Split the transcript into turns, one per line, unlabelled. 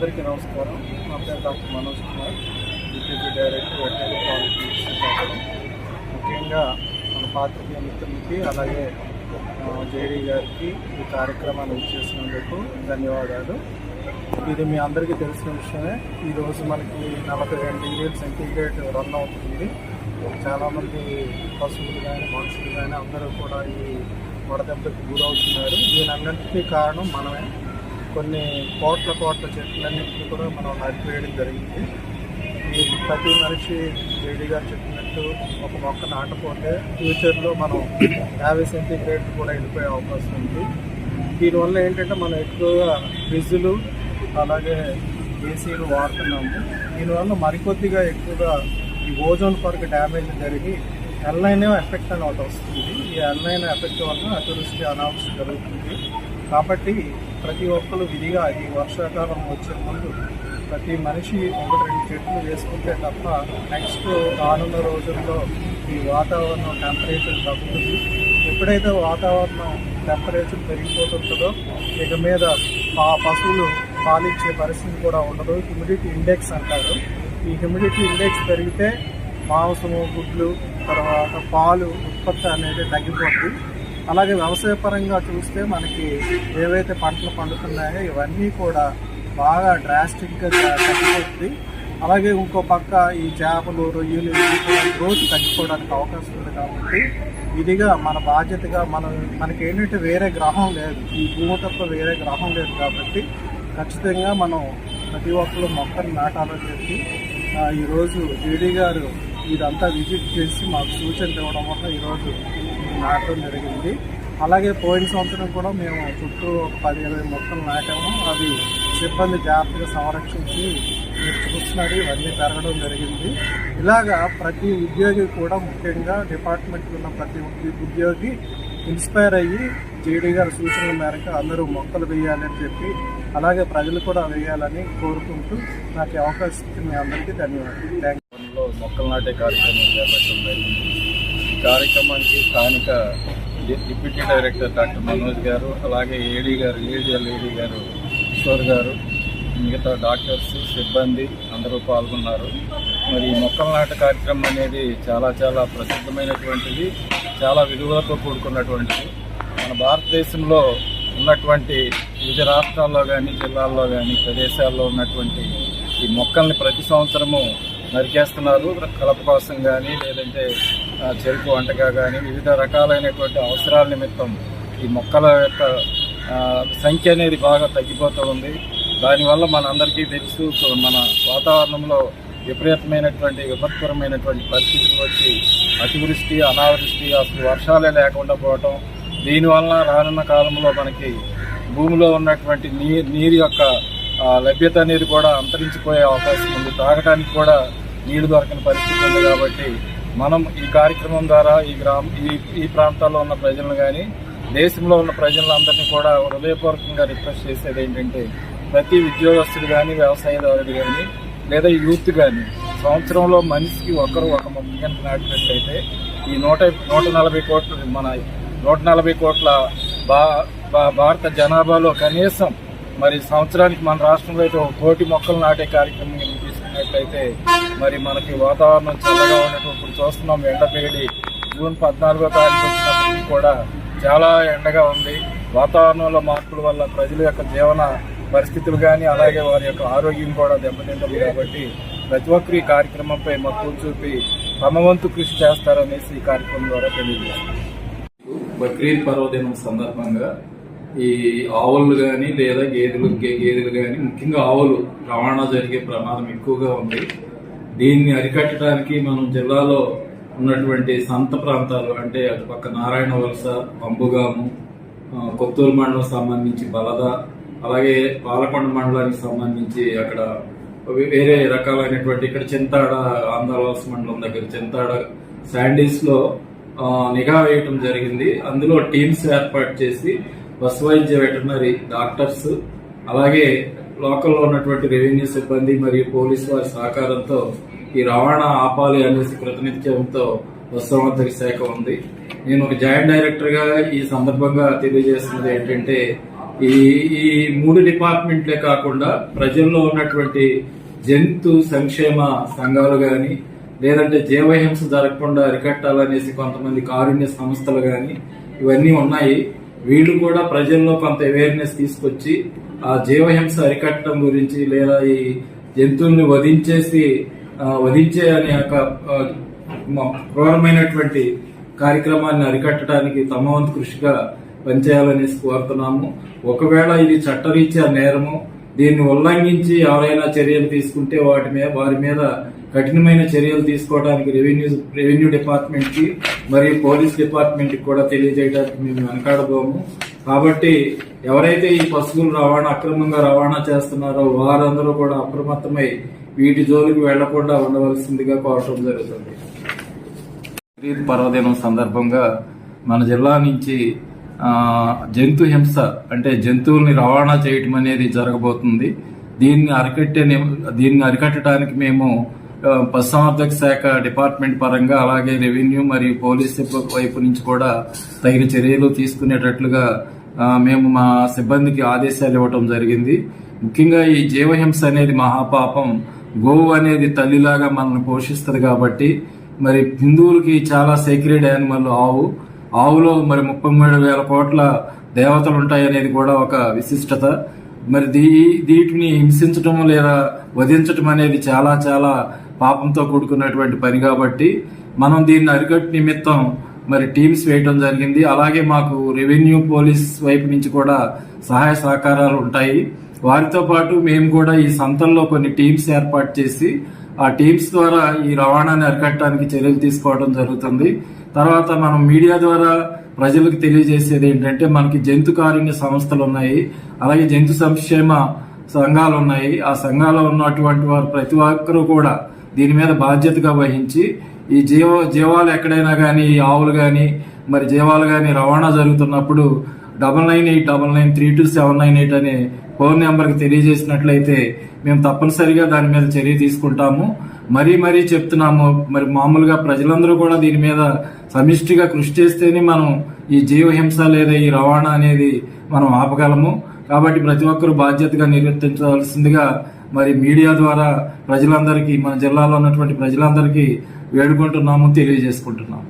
అందరికీ నమస్కారం. నా పేరు doctor Manoj Kumar deputy director veterinary quality ముఖ్యంగా మన పాత్రికేయ మిత్రులకి అలాగే జేడీ గారికి ఈ కార్యక్రమాన్ని ఇచ్చేసినందుకు ధన్యవాదాలు. ఇది మీ అందరికీ తెలిసిన విషయమే. ఈరోజు మనకి నలభై రెండు డిగ్రీల సెంటీగ్రేడ్ రన్ అవుతుంది. చాలామంది పశువులు కానీ మనుషులు కానీ అందరూ కూడా ఈ వడదెబ్బకి గురవుతున్నారు. దీని అన్నింటికీ కారణం మనమే. కొన్ని కోట్ల కోట్ల చెట్లన్నింటినీ కూడా మనం నరికివేయడం జరిగింది. ఈ ప్రతి మనిషి జేడీ గారు చెప్పినట్టు ఒక మొక్క నాటపోతే ఫ్యూచర్లో మనం యాభై సెంటీగ్రేడ్ కూడా వెళ్ళిపోయే అవకాశం ఉంది. దీనివల్ల ఏంటంటే మనం ఎక్కువగా ఫ్రిడ్జ్లు అలాగే ఏసీలు వాడుతున్నాము. దీనివల్ల మరికొద్దిగా ఎక్కువగా ఈ ఓజోన్ పొరకు డ్యామేజ్ జరిగి ఎల్ఐన్ ఎఫెక్ట్ అని ఒకటి వస్తుంది. ఈ ఎల్ఐన్ ఎఫెక్ట్ వల్ల అతివృష్టి అనావృష్టి జరుగుతుంది. కాబట్టి ప్రతి ఒక్కరు విధిగా ఈ వర్షాకాలం వచ్చే ముందు ప్రతి మనిషి ఒకటి రెండు చెట్లు వేసుకుంటే తప్ప నెక్స్ట్ రానున్న రోజుల్లో ఈ వాతావరణం టెంపరేచర్ తగ్గుతుంది. ఎప్పుడైతే వాతావరణం టెంపరేచర్ పెరిగిపోతుంటుందో ఇక మీద ఆ పశువులు పాలిచ్చే పరిస్థితి కూడా ఉండదు. హ్యూమిడిటీ ఇండెక్స్ అంటారు. ఈ హ్యూమిడిటీ ఇండెక్స్ పెరిగితే మాంసము గుడ్లు తర్వాత పాలు ఉత్పత్తి అనేది తగ్గిపోతుంది. అలాగే వ్యవసాయ పరంగా చూస్తే మనకి ఏవైతే పంటలు పండుతున్నాయో ఇవన్నీ కూడా బాగా డ్రాస్టిక్గా తగ్గిపోతుంది. అలాగే ఇంకో పక్క ఈ చేపలు రొయ్యలు గ్రోత్ తగ్గిపోవడానికి అవకాశం ఉంది కాబట్టి ఇదిగా మన బాధ్యతగా మనం మనకి ఏంటంటే వేరే గ్రహం లేదు. ఈ భూమి తప్ప వేరే గ్రహం లేదు కాబట్టి ఖచ్చితంగా మనం ప్రతి ఒక్కరు మొక్కలు నాటాలని చెప్పి ఈరోజు జీడీ గారు ఇదంతా విజిట్ చేసి మాకు సూచనలు ఇవ్వడం వల్ల ఈరోజు నాటడం జరిగింది. అలాగే పోయిన సంవత్సరం కూడా మేము చుట్టూ ఒక పది ఇరవై మొక్కలు నాటాము. అవి సిబ్బంది జాగ్రత్తగా సంరక్షించి మీరు చూస్తున్నారు ఇవన్నీ పెరగడం జరిగింది. ఇలాగా ప్రతి ఉద్యోగి కూడా ముఖ్యంగా డిపార్ట్మెంట్లో ఉన్న ప్రతి ఉద్యోగి ఇన్స్పైర్ అయ్యి జేడీ గారి సూచనల మేరకు అందరూ మొక్కలు వేయాలని చెప్పి అలాగే ప్రజలు కూడా వేయాలని కోరుకుంటూ నాకు అవకాశం ఇచ్చిన మీ అందరికీ ధన్యవాదాలు. థ్యాంక్
మొక్కలు నాటే కార్యక్రమం చేపట్టడం జరిగింది. కార్యక్రమానికి స్థానిక డిప్యూటీ డైరెక్టర్ డాక్టర్ మనోజ్ గారు అలాగే ఏడీ గారు ఏడీఎల్ ఏడీ గారు కిషోర్ గారు మిగతా డాక్టర్స్ సిబ్బంది అందరూ పాల్గొన్నారు. మరి మొక్కల నాట కార్యక్రమం అనేది చాలా చాలా ప్రసిద్ధమైనటువంటిది చాలా విలువలతో కూడుకున్నటువంటిది. మన భారతదేశంలో ఉన్నటువంటి వివిధ రాష్ట్రాల్లో కానీ జిల్లాల్లో కానీ ప్రదేశాల్లో ఉన్నటువంటి ఈ మొక్కల్ని ప్రతి సంవత్సరము నరికేస్తున్నారు. కలప కోసం కానీ లేదంటే చెరుకు వంటగా కానీ వివిధ రకాలైనటువంటి అవసరాల నిమిత్తం ఈ మొక్కల యొక్క సంఖ్య అనేది బాగా తగ్గిపోతూ ఉంది. దానివల్ల మనందరికీ తెలుసు మన వాతావరణంలో విపరీతమైనటువంటి విపత్కరమైనటువంటి పరిస్థితులు వచ్చి అతివృష్టి అనావృష్టి అసలు వర్షాలే లేకుండా పోవటం దీనివల్ల రానున్న కాలంలో మనకి భూమిలో ఉన్నటువంటి నీరు నీరు యొక్క లభ్యత అనేది కూడా అంతరించిపోయే అవకాశం ఉంది. తాగడానికి కూడా నీళ్ళు దొరకని పరిస్థితి ఉంది కాబట్టి మనం ఈ కార్యక్రమం ద్వారా ఈ గ్రామ ఈ ఈ ప్రాంతాల్లో ఉన్న ప్రజలను కానీ దేశంలో ఉన్న ప్రజలందరినీ కూడా హృదయపూర్వకంగా రిక్వెస్ట్ చేసేది ఏంటంటే ప్రతి ఉద్యోగస్తుడు కానీ వ్యవసాయదారుడు కానీ లేదా యూత్ కానీ సంవత్సరంలో మనిషికి ఒకరు ఒక ముప్పై గంట నాటినట్లయితే ఈ నూట నూట నలభై కోట్ల మన నూట నలభై కోట్ల భారత జనాభాలో కనీసం మరి సంవత్సరానికి మన రాష్ట్రంలో అయితే ఒక కోటి మొక్కలు నాటే కార్యక్రమం తీసుకున్నట్లయితే మరి మనకి వాతావరణం చల్లగా ఉన్నట్టు ఇప్పుడు చూస్తున్నాం ఎండపేడి జూన్ పద్నాలుగో తారీఖు వచ్చినప్పటికీ కూడా చాలా ఎండగా ఉంది. వాతావరణంలో మార్పుల వల్ల ప్రజల యొక్క జీవన పరిస్థితులు కానీ అలాగే వారి యొక్క ఆరోగ్యం కూడా దెబ్బతింటుంది కాబట్టి ప్రతి ఒక్కరు ఈ కార్యక్రమంపై మక్కువ చూపి తమ వంతు కృషి చేస్తారనేసి ఈ కార్యక్రమం ద్వారా తెలియజేస్తారు బక్రీద్ పర్వదినం సందర్భంగా ఈ ఆవులు కానీ లేదా గేదెలు గే- గేదెలు కానీ ముఖ్యంగా ఆవులు రవాణా జరిగే ప్రమాదం ఎక్కువగా ఉంది. దీన్ని అరికట్టడానికి మనం జిల్లాలో ఉన్నటువంటి సంత ప్రాంతాలు అంటే అటుపక్క నారాయణ వలస పంబుగాము కొత్తూరు మండలం సంబంధించి బలద అలాగే పాలకొండ మండలానికి సంబంధించి అక్కడ వే- వేరే రకాలైనటువంటి ఇక్కడ చింతాడ ఆంధ్రవలస మండలం దగ్గర చింతాడ శాండీస్లో నిఘా వేయటం జరిగింది. అందులో టీమ్స్ ఏర్పాటు చేసి బస్ వైద్య వెటర్నరీ డాక్టర్స్ అలాగే లోకల్లో ఉన్నటువంటి రెవెన్యూ సిబ్బంది మరియు పోలీసు వారి సహకారంతో ఈ రవాణా ఆపాలి అనేసి ప్రతినిధ్యంతో వస్తుమంత్రి శాఖ ఉంది. నేను ఒక జాయింట్ డైరెక్టర్గా ఈ సందర్భంగా తెలియజేస్తున్నది ఏంటంటే ఈ ఈ మూడు డిపార్ట్మెంట్లే కాకుండా ప్రజల్లో ఉన్నటువంటి జంతు సంక్షేమ సంఘాలు కానీ లేదంటే జీవహింస జరగకుండా అరికట్టాలనేసి కొంతమంది కారుణ్య సంస్థలు కానీ ఇవన్నీ ఉన్నాయి. వీళ్ళు కూడా ప్రజల్లో కొంత అవేర్నెస్ తీసుకొచ్చి ఆ జీవహింస అరికట్టడం గురించి లేదా ఈ జంతువుల్ని వధించేసి వధించే అనే ఒక క్రూరమైనటువంటి కార్యక్రమాన్ని అరికట్టడానికి తమ వంతు కృషిగా పనిచేయాలని కోరుతున్నాము. ఒకవేళ ఇది చట్టరీత్యా నేరము దీన్ని ఉల్లంఘించి ఎవరైనా చర్యలు తీసుకుంటే వాటి మీద వారి మీద కఠినమైన చర్యలు తీసుకోవడానికి రెవెన్యూ రెవెన్యూ డిపార్ట్మెంట్కి మరియు పోలీస్ డిపార్ట్మెంట్కి కూడా తెలియజేయడానికి మేము వెనకాడబోము. కాబట్టి ఎవరైతే ఈ పశువులు రవాణా అక్రమంగా రవాణా చేస్తున్నారో వారందరూ కూడా అప్రమత్తమై వీటి జోలికి వెళ్ళకుండా ఉండవలసిందిగా కోరటం జరుగుతుంది. పర్వదినం సందర్భంగా మన జిల్లా నుంచి జంతు హింస అంటే జంతువుల్ని రవాణా చేయటం అనేది జరగబోతుంది. దీన్ని అరికట్టే దీన్ని అరికట్టడానికి మేము పశుసంవర్ధక శాఖ డిపార్ట్మెంట్ పరంగా అలాగే రెవెన్యూ మరియు పోలీస్ వైపు నుంచి కూడా తగిన చర్యలు తీసుకునేటట్లుగా మేము మా సిబ్బందికి ఆదేశాలు ఇవ్వటం జరిగింది. ముఖ్యంగా ఈ జీవహింస అనేది మహాపాపం. గోవు అనేది తల్లిలాగా మనల్ని పోషిస్తుంది కాబట్టి మరి హిందువులకి చాలా సీక్రెడ్ యానిమల్ ఆవు. ఆవులో మరి ముప్పై మూడు వేల కోట్ల దేవతలు ఉంటాయి అనేది కూడా ఒక విశిష్టత. మరి దీ దీటిని హింసించటం లేదా వధించటం అనేది చాలా చాలా పాపంతో కూడుకున్నటువంటి పని కాబట్టి మనం దీన్ని అరికట్టు నిమిత్తం మరి టీమ్స్ వేయటం జరిగింది. అలాగే మాకు రెవెన్యూ పోలీస్ వైపు నుంచి కూడా సహాయ సహకారాలు ఉంటాయి. వారితో పాటు మేము కూడా ఈ సంతల్లో కొన్ని టీమ్స్ ఏర్పాటు చేసి ఆ టీమ్స్ ద్వారా ఈ రవాణాని అరికట్టడానికి చర్యలు తీసుకోవడం జరుగుతుంది. తర్వాత మనం మీడియా ద్వారా ప్రజలకు తెలియజేసేది ఏంటంటే మనకి జంతు కారుణ్య సంస్థలు ఉన్నాయి అలాగే జంతు సంక్షేమ సంఘాలు ఉన్నాయి. ఆ సంఘాల్లో ఉన్నటువంటి వారు ప్రతి ఒక్కరూ కూడా దీని మీద బాధ్యతగా వహించి ఈ జీవ జీవాలు ఎక్కడైనా కానీ ఈ ఆవులు కానీ మరి జీవాలు కానీ రవాణా జరుగుతున్నప్పుడు double nine eight double nine three two seven nine eight అనే ఫోన్ నెంబర్కి తెలియజేసినట్లయితే మేము తప్పనిసరిగా దాని మీద చర్య తీసుకుంటాము. మరీ మరీ చెప్తున్నాము మరి మామూలుగా ప్రజలందరూ కూడా దీని మీద సమిష్టిగా కృషి చేస్తేనే మనం ఈ జీవహింస లేదా ఈ రవాణా అనేది మనం ఆపగలము. కాబట్టి ప్రతి ఒక్కరూ బాధ్యతగా నిర్వర్తించవలసిందిగా మరి మీడియా ద్వారా ప్రజలందరికీ మన జిల్లాలో ఉన్నటువంటి ప్రజలందరికీ వేడుకుంటున్నాము తెలియజేసుకుంటున్నాము.